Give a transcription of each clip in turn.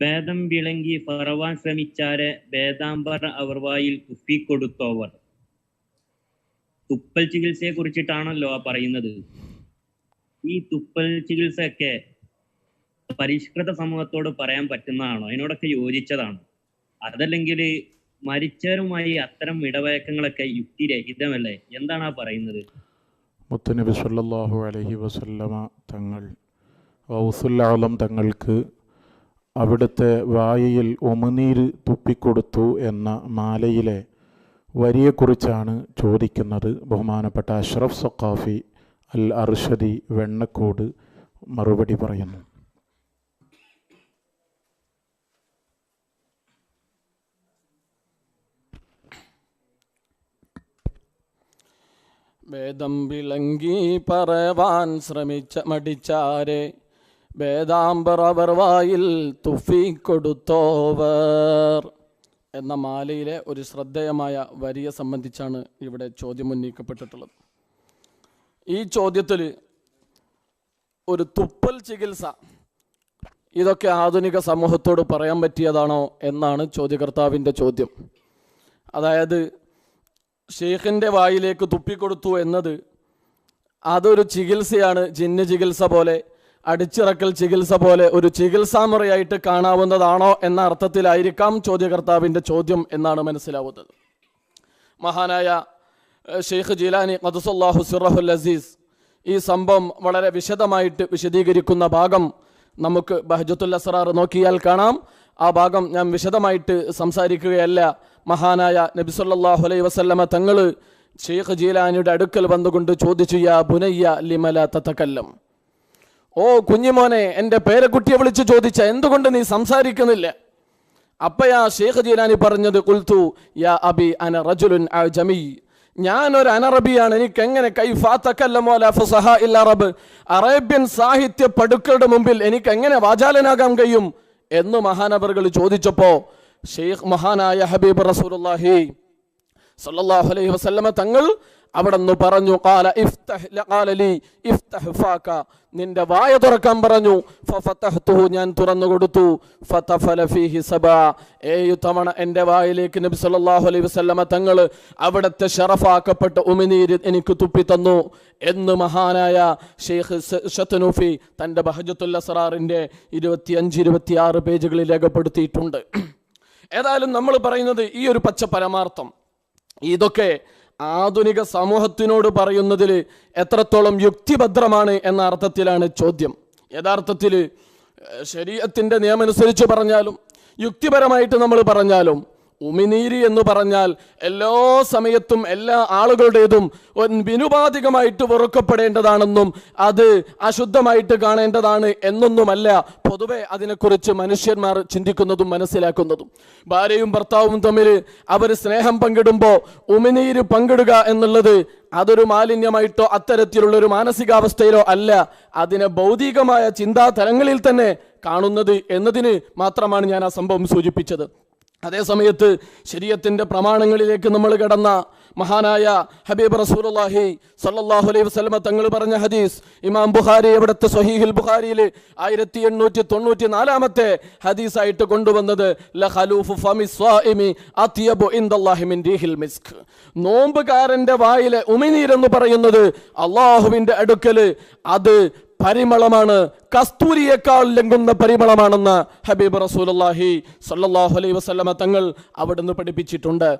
ഭേദം വിളങ്ങി പറവാൻ ശ്രമിച്ചാരെ ഭേദാംബർ അവർ വായിൽ തുപ്പിക്കൊടുത്തോവർ. തുപ്പൽ ചികിത്സയെ കുറിച്ചിട്ടാണല്ലോ ആ പറയുന്നത്. ഈ തുപ്പൽ ചികിത്സയൊക്കെ പരിഷ്കൃത സമൂഹത്തോട് പറയാൻ പറ്റുന്നതാണോ? അതിനോടൊക്കെ യോജിച്ചതാണോ? അതല്ലെങ്കിൽ മരിച്ചവരുമായി അത്തരം ഇടവഴക്കങ്ങളൊക്കെ യുക്തിരഹിതമല്ലേ? എന്താണ് ആ പറയുന്നത്? മുത്തുനബി സല്ലാഹു അലഹി വസല്ലമ തങ്ങൾ ഔസുല്ലാളം തങ്ങൾക്ക് അവിടുത്തെ വായയിൽ ഉമനീര് തുപ്പിക്കൊടുത്തു എന്ന മാലയിലെ വരിയെക്കുറിച്ചാണ് ചോദിക്കുന്നത് ബഹുമാനപ്പെട്ട അഷ്റഫ് സഖാഫി അൽ അർഷദി വെണ്ണക്കോട് മറുപടി പറയുന്നു. വേദം വിളങ്ങി പറവാൻ ശ്രമിച്ച മടിച്ചാരെ വേദാംബർ അവർ വായിൽ തുഫിക്കൊടുത്തോവർ എന്ന മാലയിലെ ഒരു ശ്രദ്ധേയമായ വരിയെ സംബന്ധിച്ചാണ് ഇവിടെ ചോദ്യം ഉന്നയിക്കപ്പെട്ടിട്ടുള്ളത്. ഈ ചോദ്യത്തിൽ ഒരു തുപ്പൽ ചികിത്സ ഇതൊക്കെ ആധുനിക സമൂഹത്തോട് പറയാൻ പറ്റിയതാണോ എന്നാണ് ചോദ്യകർത്താവിന്റെ ചോദ്യം. അതായത് ഷെയ്ഖിന്റെ വായിലേക്ക് തുപ്പിക്കൊടുത്തു എന്നത് അതൊരു ചികിത്സയാണ് ജിന്ന് ചികിത്സ പോലെ അടിച്ചിറക്കൽ ചികിത്സ പോലെ ഒരു ചികിത്സാമുറയായിട്ട് കാണാവുന്നതാണോ എന്ന അർത്ഥത്തിലായിരിക്കാം ചോദ്യകർത്താവിന്റെ ചോദ്യം എന്നാണ് മനസ്സിലാവുന്നത്. മഹാനായ ഷെയ്ഖ് ജീലാനി ഖദസുല്ലാഹു സിറഹുൽ അസീസ് ഈ സംഭവം വളരെ വിശദമായിട്ട് വിശദീകരിക്കുന്ന ഭാഗം നമുക്ക് ബഹജത്തുൽ അസറാർ നോക്കിയാൽ കാണാം. ആ ഭാഗം ഞാൻ വിശദമായിട്ട് സംസാരിക്കുകയല്ല. മഹാനായ നബി അലൈ വസല്ലമ തങ്ങൾ ഷെയ്ഖ് ജീലാനിയുടെ അടുക്കൽ വന്നുകൊണ്ട് ചോദിച്ചു യാ ബുനയ്യ ലിമല തതകല്ലം? ഓ കുഞ്ഞിമോനെ എന്റെ പേരക്കുട്ടിയെ വിളിച്ച് ചോദിച്ച എന്തുകൊണ്ട് നീ സംസാരിക്കുന്നില്ല? അപ്പയാ ഷേഖ് ജീലാനി പറഞ്ഞത് കുൽത്തു യാ അബി അന റജുലുൻ ജമി. ഞാൻ ഒരു അനറബിയാണ് എനിക്ക് എങ്ങനെ അറബ് അറേബ്യൻ സാഹിത്യ പടുക്കളുടെ മുമ്പിൽ എനിക്ക് എങ്ങനെ വാചാലനാകാൻ കഴിയും? എന്ന് മഹാനബറുകൾ ചോദിച്ചപ്പോ ഷെയ്ഖ് മഹാനായ ഹബീബ് റസൂലുള്ളാഹി അലൈഹി വസല്ലമ തങ്ങൾ അവിടെ നിന്ന് പറഞ്ഞു ഖാല ഇഫ്തഹ് നിന്റെ വായ തുറക്കാൻ പറഞ്ഞു ഞാൻ തുറന്നു കൊടുത്തു. ഫതഫല സബ. ഏഴു തവണ എന്റെ വായിലേക്ക് നബി സല്ലല്ലാഹു അലൈഹി വസല്ലമ തങ്ങൾ അവിടുത്തെ ഷറഫാക്കപ്പെട്ട ഉമിനീര് എനിക്ക് തുപ്പി തന്നു എന്ന് മഹാനായ ഷെയ്ഖ് ഷത്നൂഫി തന്റെ ബഹജത്തുൽ അഞ്ച് ഇരുപത്തി ആറ് പേജുകളിൽ രേഖപ്പെടുത്തിയിട്ടുണ്ട്. ഏതായാലും നമ്മൾ പറയുന്നത് ഈ ഒരു പച്ച പരമാർത്ഥം ഇതൊക്കെ ആധുനിക സമൂഹത്തിനോട് പറയുന്നതിൽ എത്രത്തോളം യുക്തിഭദ്രമാണ് എന്ന അർത്ഥത്തിലാണ് ചോദ്യം. യഥാർത്ഥത്തിൽ ശരീരത്തിന്റെ നിയമം അനുസരിച്ച് പറഞ്ഞാലും യുക്തിപരമായിട്ട് നമ്മൾ പറഞ്ഞാലും ഉമിനീര് എന്ന് പറഞ്ഞാൽ എല്ലാ സമയത്തും എല്ലാ ആളുകളുടേതും വിനുപാതികമായിട്ട് വെറുക്കപ്പെടേണ്ടതാണെന്നും അത് അശുദ്ധമായിട്ട് കാണേണ്ടതാണ് എന്നൊന്നുമല്ല പൊതുവെ അതിനെക്കുറിച്ച് മനുഷ്യന്മാർ ചിന്തിക്കുന്നതും മനസ്സിലാക്കുന്നതും. ഭാര്യയും ഭർത്താവും തമ്മിൽ അവർ സ്നേഹം പങ്കിടുമ്പോൾ ഉമിനീര് പങ്കിടുക എന്നുള്ളത് അതൊരു മാലിന്യമായിട്ടോ അത്തരത്തിലുള്ള ഒരു മാനസികാവസ്ഥയിലോ അല്ല അതിനെ ഭൗതികമായ ചിന്താതലങ്ങളിൽ തന്നെ കാണുന്നത് എന്നതിന് മാത്രമാണ് ഞാൻ ആ സംഭവം സൂചിപ്പിച്ചത്. അതേ സമയത്ത് ശരീരത്തിന്റെ പ്രമാണങ്ങളിലേക്ക് നമ്മൾ കടന്ന മഹാനായ ഹബീബ് റസൂലുള്ളാഹി സല്ലല്ലാഹു അലൈഹി വസല്ലമ തങ്ങൾ പറഞ്ഞ ഹദീസ് ഇമാം ബുഖാരി എവിടത്തെ സ്വഹീഹുൽ ബുഖാരിയിൽ ആയിരത്തി എണ്ണൂറ്റി തൊണ്ണൂറ്റി നാലാമത്തെ ഹദീസായിട്ട് കൊണ്ടുവന്നത് നോമ്പുകാരന്റെ വായിലെ ഉമിനീരെന്ന് പറയുന്നത് അള്ളാഹുവിന്റെ അടുക്കൽ അത് പരിമളമാണ്. കസ്തൂരിയേക്കാൾ ലംഘുന്ന പരിമളമാണെന്ന് ഹബീബ് റസൂലുള്ളാഹി സല്ലാഹു അലൈഹി വസ്ലമ തങ്ങൾ അവിടുന്ന് പഠിപ്പിച്ചിട്ടുണ്ട്.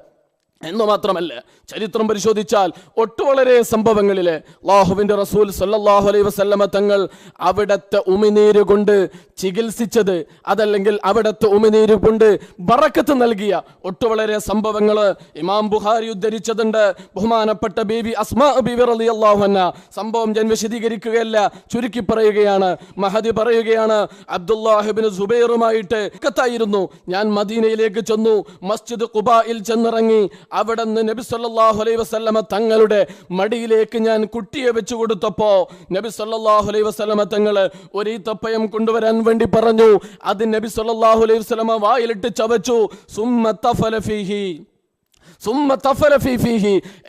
എന്ന് മാത്രമല്ല ചരിത്രം പരിശോധിച്ചാൽ ഒട്ടു വളരെ സംഭവങ്ങളിൽ അള്ളാഹുവിന്റെ റസൂൽ സല്ലാഹു അലൈ വസല്ലമ തങ്ങൾ അവിടത്തെ ഉമിനീര് കൊണ്ട് ചികിത്സിച്ചത് അതല്ലെങ്കിൽ അവിടത്തെ ഉമിനീര് കൊണ്ട് ബറക്കത്ത് നൽകിയ ഒട്ടു വളരെ സംഭവങ്ങൾ ഇമാം ബുഹാരി ഉദ്ധരിച്ചതുണ്ട്. ബഹുമാനപ്പെട്ട ബീവി അസ്മാ ബീവി റളിയല്ലാഹു അൻഹ സംഭവം ഞാൻ വിശദീകരിക്കുകയല്ല ചുരുക്കി പറയുകയാണ്. മഹദി പറയുകയാണ് അബ്ദുല്ലാഹിബിന് സുബൈറുമായിട്ട് കത്തായിരുന്നു ഞാൻ മദീനയിലേക്ക് ചെന്നു മസ്ജിദ് കുബായിൽ ചെന്നിറങ്ങി അവിടെ നിന്ന് നബി സല്ലാഹു അലൈ വസ്ലമ തങ്ങളുടെ മടിയിലേക്ക് ഞാൻ കുട്ടിയെ വെച്ചു കൊടുത്തപ്പോ നബി സല്ലാഹു അലൈ വസ്ലമ തങ്ങൾ ഒരു ഈത്തപ്പയം കൊണ്ടുവരാൻ വേണ്ടി പറഞ്ഞു. അത് നബി സല്ലാഹു അലൈഹി വസ്ലമ വായിലിട്ട് ചവച്ചു. സുമ്മ തഫല ഫീഹി.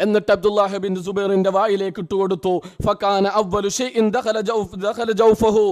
എന്നിട്ട് അബ്ദുല്ലാഹിബിൻ സുബൈറിന്റെ വായിലേക്ക് അവ്വലു ഷൈഇൻ ദഖല ദഖല ജൗഫഹു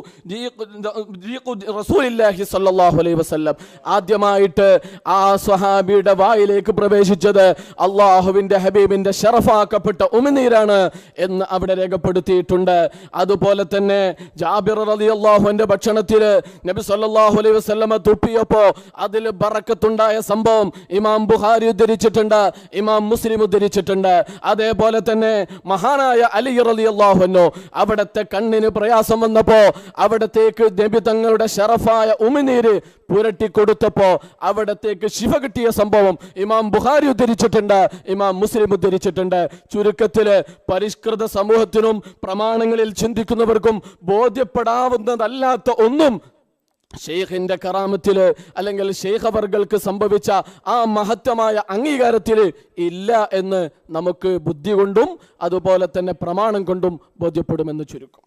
അലൈഹി വസല്ലം. ആദ്യമായിട്ട് ആ സ്വഹാബിയുടെ വായിലേക്ക് പ്രവേശിച്ചത് അള്ളാഹുവിന്റെ ഹബീബിന്റെ ഷറഫാക്കപ്പെട്ട ഉമിനീരാണ് എന്ന് അവിടെ രേഖപ്പെടുത്തിയിട്ടുണ്ട്. അതുപോലെ തന്നെ ജാബിർ റലി അള്ളാഹുവിന്റെ ഭക്ഷണത്തിൽ നബി സല്ലാഹു അലൈഹി വസ്ലമ തുപ്പിയപ്പോ അതിൽ ബറക്കത്തുണ്ടായ സംഭവം ഇമാം ബുഹാരി ഉദ്ധരിച്ചിട്ടുണ്ട്. ഇമാം മുസ്ലിം ഉദ്ധരിച്ചിട്ടുണ്ട്. അതേപോലെ തന്നെ മഹാനായ അലി റളിയല്ലാഹുവിനു അവിടത്തെ കണ്ണിന് പ്രയാസം വന്നപ്പോ അവിടത്തേക്ക് നബി തങ്ങളുടെ ഷറഫായ ഉമിനീര് പുരട്ടി കൊടുത്തപ്പോ അവിടത്തേക്ക് ശിവ കിട്ടിയ സംഭവം ഇമാം ബുഹാരി ഉദ്ധരിച്ചിട്ടുണ്ട് ഇമാം മുസ്ലിം ഉദ്ധരിച്ചിട്ടുണ്ട്. ചുരുക്കത്തിൽ പരിഷ്കൃത സമൂഹത്തിനും പ്രമാണങ്ങളിൽ ചിന്തിക്കുന്നവർക്കും ബോധ്യപ്പെടാവുന്നതല്ലാത്ത ഒന്നും ഷെയ്ഖിന്റെ കറാമത്തിൽ അല്ലെങ്കിൽ ഷെയ്ഖ് അവർകൾക്ക് സംഭവിച്ച ആ മഹത്തമായ അംഗീകാരത്തിൽ ഇല്ല എന്ന് നമുക്ക് ബുദ്ധി കൊണ്ടും അതുപോലെ തന്നെ പ്രമാണം കൊണ്ടും ബോധ്യപ്പെടുമെന്ന് ചുരുക്കം.